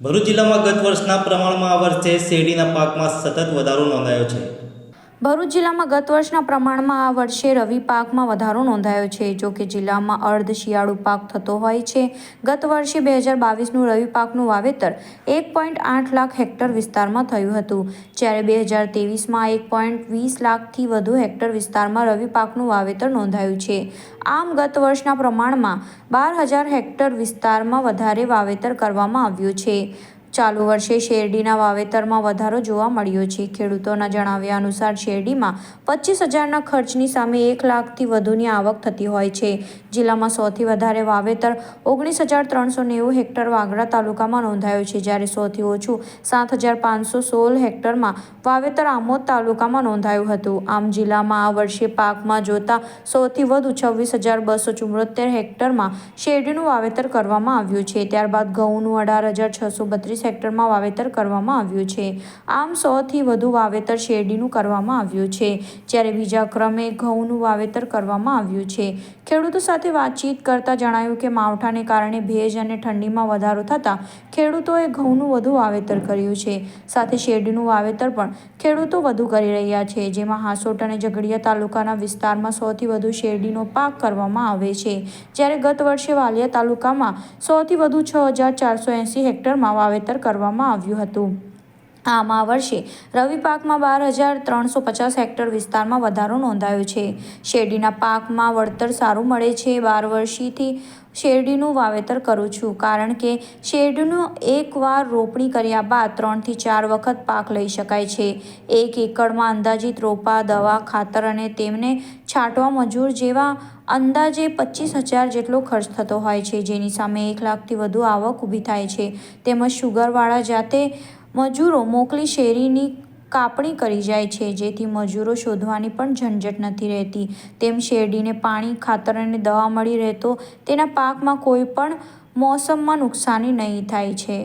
ભરૂચ જિલ્લામાં ગત વર્ષના પ્રમાણમાં આ વર્ષે શેરડીના પાકમાં સતત વધારો નોંધાયો છે. ભરૂચ જિલ્લામાં ગત વર્ષના પ્રમાણમાં આ વર્ષે રવિ પાકમાં વધારો નોંધાયો છે. જો કે જિલ્લામાં અર્ધ શિયાળુ પાક થતો હોય છે. ગત વર્ષે બે હજાર બાવીસનું રવિ પાકનું વાવેતર એક પોઈન્ટ આઠ લાખ હેક્ટર વિસ્તારમાં થયું હતું. જ્યારે બે હજાર ત્રેવીસમાં એક પોઈન્ટ વીસ લાખથી વધુ હેક્ટર વિસ્તારમાં રવિ પાકનું વાવેતર નોંધાયું છે. આમ ગત વર્ષના પ્રમાણમાં બાર હજાર હેક્ટર વિસ્તારમાં વધારે વાવેતર કરવામાં આવ્યું છે. ચાલુ વર્ષે શેરડીના વાવેતરમાં વધારો જોવા મળ્યો છે. ખેડૂતોના જણાવ્યા અનુસાર શેરડીમાં પચીસ હજારના ખર્ચની સામે એક લાખથી વધુની આવક થતી હોય છે. જિલ્લામાં સૌથી વધારે વાવેતર ઓગણીસ હજાર ત્રણસો નેવું હેક્ટર વાગડા તાલુકામાં નોંધાયું છે. જ્યારે સૌથી ઓછું સાત હજાર પાંચસો સોળ હેક્ટરમાં વાવેતર આમોદ તાલુકામાં નોંધાયું હતું. આમ જિલ્લામાં આ વર્ષે પાકમાં જોતા સૌથી વધુ છવ્વીસ હજાર બસો ચુમ્મોતેર હેક્ટરમાં શેરડીનું વાવેતર કરવામાં આવ્યું છે. ત્યારબાદ ઘઉંનું અઢાર હજાર છસો બત્રીસ હેક્ટરમાં વાવેતર કરવામાં આવ્યું છે. આમ સોથી વધુ વાવેતર શેરડીનું કરવામાં આવ્યું છે. જ્યારે બીજા ક્રમે ઘઉંનું વાવેતર કરવામાં આવ્યું છે. ખેડૂતો સાથે વાતચીત કરતાં જણાવ્યું કે માવઠાને કારણે ભેજ અને ઠંડીમાં વધારો થતાં ખેડૂતોએ ઘઉંનું વધુ વાવેતર કર્યું છે. સાથે શેરડીનું વાવેતર પણ ખેડૂતો વધુ કરી રહ્યા છે, જેમાં હાંસોટ અને ઝઘડિયા તાલુકાના વિસ્તારમાં સૌથી વધુ શેરડીનો પાક કરવામાં આવે છે. જ્યારે ગત વર્ષે વાલિયા તાલુકામાં સૌથી વધુ છ હજાર ચારસો એંસી હેક્ટરમાં વાવેતર કરવામાં આવ્યું હતું. આમ વર્ષે રવિ પાકમાં બાર હજાર ત્રણસો પચાસ હેક્ટર વિસ્તારમાં વધારો નોંધાયો છે. શેરડીના પાકમાં વળતર સારું મળે છે. બાર વર્ષથી શેરડીનું વાવેતર કરું છું. કારણ કે શેરડીનું એકવાર રોપણી કર્યા બાદ ત્રણથી ચાર વખત પાક લઈ શકાય છે. એક એકડમાં અંદાજિત રોપા, દવા, ખાતર અને તેમને છાંટવા મજૂર જેવા અંદાજે પચીસ હજાર જેટલો ખર્ચ થતો હોય છે. જેની સામે એક લાખથી વધુ આવક ઊભી થાય છે. તેમજ શુગરવાળા જાતે મજૂરો મોકલી શેરીની કાપણી કરી જાય છે, જેથી મજૂરો શોધવાની પણ ઝંઝટ નથી રહેતી. તેમ શેરડીને પાણી, ખાતર અને દવા મળી રહેતો તેના પાકમાં કોઈ પણ મોસમમાં નુકસાની નહીં થાય છે.